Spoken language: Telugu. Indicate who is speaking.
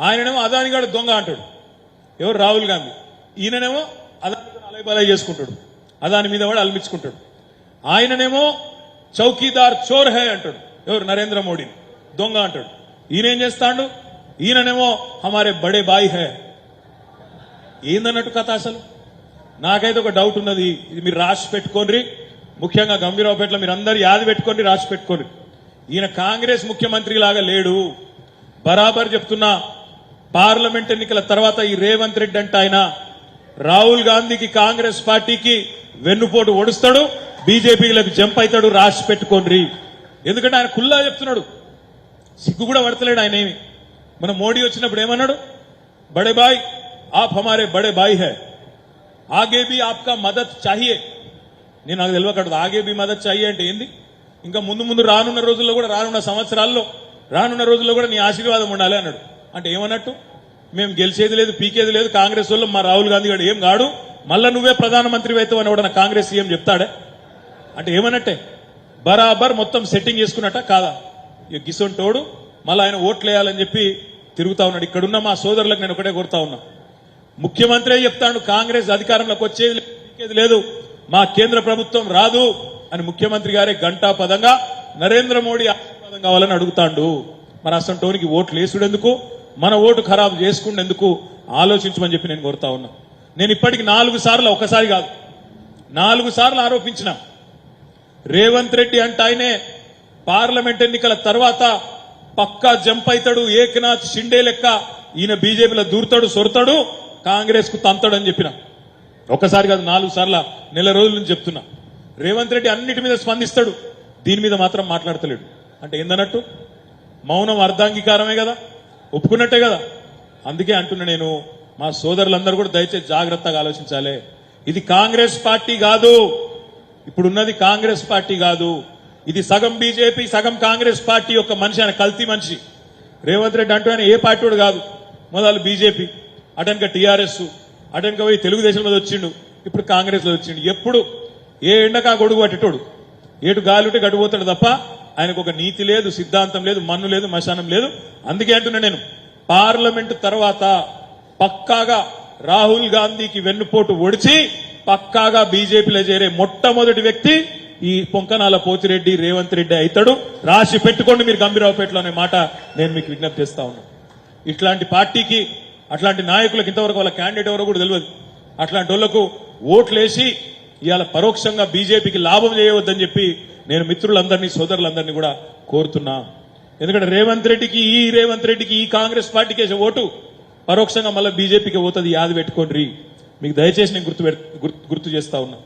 Speaker 1: ఆయననేమో అదాని గారు దొంగ అంటాడు. ఎవరు? రాహుల్ గాంధీ. ఈయననేమో అదాని అలైబలై చేసుకుంటాడు. అదాని మీద వాడు అల్మించుకుంటాడు ఆయననేమో చౌకీదార్ చోర్ హే అంటాడు. ఎవరు? నరేంద్ర మోడీ దొంగ అంటాడు. ఈయనేం చేస్తాడు? ఈయననేమో హమారే బడే బాయ్ హే. ఏందన్నట్టు కథ అసలు? నాకైతే ఒక డౌట్ ఉన్నది. ఇది మీరు రాసి పెట్టుకోండి ముఖ్యంగా గంభీరావుపేటలో మీరు అందరు యాది పెట్టుకోండి రాసి పెట్టుకోండి ఈయన కాంగ్రెస్ ముఖ్యమంత్రి లాగా లేడు. బరాబర్ చెప్తున్నా పార్లమెంట్ ఎన్నికల తర్వాత ఈ రేవంత్ రెడ్డి అంటే ఆయన రాహుల్ గాంధీకి కాంగ్రెస్ పార్టీకి వెన్నుపోటు ఒడుస్తాడు బీజేపీలకు జంప్ అవుతాడు రాసి పెట్టుకోండి ఎందుకంటే ఆయన కుల్లా చెప్తున్నాడు. సిగ్గు కూడా పడతలేడు ఆయన ఏమి. మన మోడీ వచ్చినప్పుడు ఏమన్నాడు? బడే బాయ్ ఆప్ హమారే బడే బాయ్ హే. ఆగే బి ఆప్కా మదత్ చాహియే. నేను నాకు తెలియకూడదు ఆగే బి మదత్ చాహియే అంటే ఏంది? ఇంకా ముందు ముందు రానున్న రోజుల్లో కూడా రానున్న సంవత్సరాల్లో రానున్న రోజుల్లో కూడా నీ ఆశీర్వాదం ఉండాలి అన్నాడు. అంటే ఏమన్నట్టు? మేము గెలిచేది లేదు పీకేది లేదు కాంగ్రెస్ వాళ్ళు మా రాహుల్ గాంధీ గారు ఏం కాడు మళ్ళా నువ్వే ప్రధానమంత్రి అవుతావు అని కూడా కాంగ్రెస్ సీఎం చెప్తాడే? అంటే ఏమన్నట్టే? బరాబర్ మొత్తం సెట్టింగ్ చేసుకున్నట్ట కాదా? ఇక గిసొంటోడు మళ్ళీ ఆయన ఓట్లు వేయాలని చెప్పి తిరుగుతా ఉన్నాడు. ఇక్కడున్న మా సోదరులకు నేను ఒకటే కోరుతా ఉన్నా. ముఖ్యమంత్రి చెప్తాడు కాంగ్రెస్ అధికారంలోకి వచ్చేది పీకేది లేదు మా కేంద్ర ప్రభుత్వం రాదు అని ముఖ్యమంత్రి గారే గంటా పదంగా నరేంద్ర మోడీ ఆశీర్వాదం కావాలని అడుగుతాడు. మరి అసంటోనికి ఓట్లు వేసుడెందుకు? మన ఓటు ఖరాబు చేసుకునేందుకు ఆలోచించమని చెప్పి నేను కోరుతా ఉన్నా. నేను ఇప్పటికి నాలుగు సార్లు ఒకసారి కాదు నాలుగు సార్లు ఆరోపించిన. రేవంత్ రెడ్డి అంటే ఆయనే. పార్లమెంట్ ఎన్నికల తర్వాత పక్కా జంప్ అవుతాడు ఏకనాథ్ షిండే లెక్క ఈయన బీజేపీలో దూరుతాడు సొరతాడు కాంగ్రెస్కు తంతాడు అని చెప్పిన. ఒకసారి కాదు నాలుగు సార్ల నెల రోజుల నుంచి చెప్తున్నా. రేవంత్ రెడ్డి అన్నిటి మీద స్పందిస్తాడు దీని మీద మాత్రం మాట్లాడతలేడు. అంటే ఏందన్నట్టు? మౌనం అర్ధాంగీకారమే కదా? ఒప్పుకున్నట్టే కదా? అందుకే అంటున్నా నేను మా సోదరులందరూ కూడా దయచేసి జాగ్రత్తగా ఆలోచించాలి. ఇది కాంగ్రెస్ పార్టీ కాదు. ఇప్పుడున్నది కాంగ్రెస్ పార్టీ కాదు. ఇది సగం బీజేపీ సగం కాంగ్రెస్ పార్టీ యొక్క మనిషి ఆయన కల్తీ మనిషి. రేవంత్ రెడ్డి అంటూ ఆయన ఏ పార్టీ వాడు కాదు. మొదలు బీజేపీ అటనక టీఆర్ఎస్ అటనక పోయి తెలుగుదేశం మీద వచ్చిండు. ఇప్పుడు కాంగ్రెస్లో వచ్చిండు. ఎప్పుడు? ఏ ఎండకా గొడుగు పట్టేటోడు? ఏటు గాలి ఉంటే గడిపోతాడు తప్ప ఆయనకు ఒక నీతి లేదు సిద్ధాంతం లేదు మన్ను లేదు మశానం లేదు. అందుకే అంటున్నా నేను పార్లమెంట్ తర్వాత పక్కాగా రాహుల్ గాంధీకి వెన్నుపోటు ఒడిచి పక్కాగా బీజేపీలో చేరే మొట్టమొదటి వ్యక్తి ఈ పొంకనాల పోతిరెడ్డి రేవంత్ రెడ్డి అవుతాడు రాసి పెట్టుకోండి మీరు గంభీరావుపేటలో అనే మాట నేను మీకు విజ్ఞప్తి చేస్తా ఉన్నా. ఇట్లాంటి పార్టీకి అట్లాంటి నాయకులకు ఇంతవరకు వాళ్ళ క్యాండిడేట్ ఎవరో కూడా తెలియదు అట్లాంటి వాళ్ళకు ఓట్లేసి ఇవాళ పరోక్షంగా బీజేపీకి లాభం చేయవద్దని చెప్పి నేను మిత్రులందరినీ సోదరులందరినీ కూడా కోరుతున్నా. ఎందుకంటే రేవంత్ రెడ్డికి ఈ రేవంత్ రెడ్డికి ఈ కాంగ్రెస్ పార్టీకి వేసే ఓటు పరోక్షంగా మళ్ళీ బీజేపీకి పోతుంది. యాది పెట్టుకోండి. మీకు దయచేసి నేను గుర్తు గుర్తు గుర్తు చేస్తా ఉన్నా.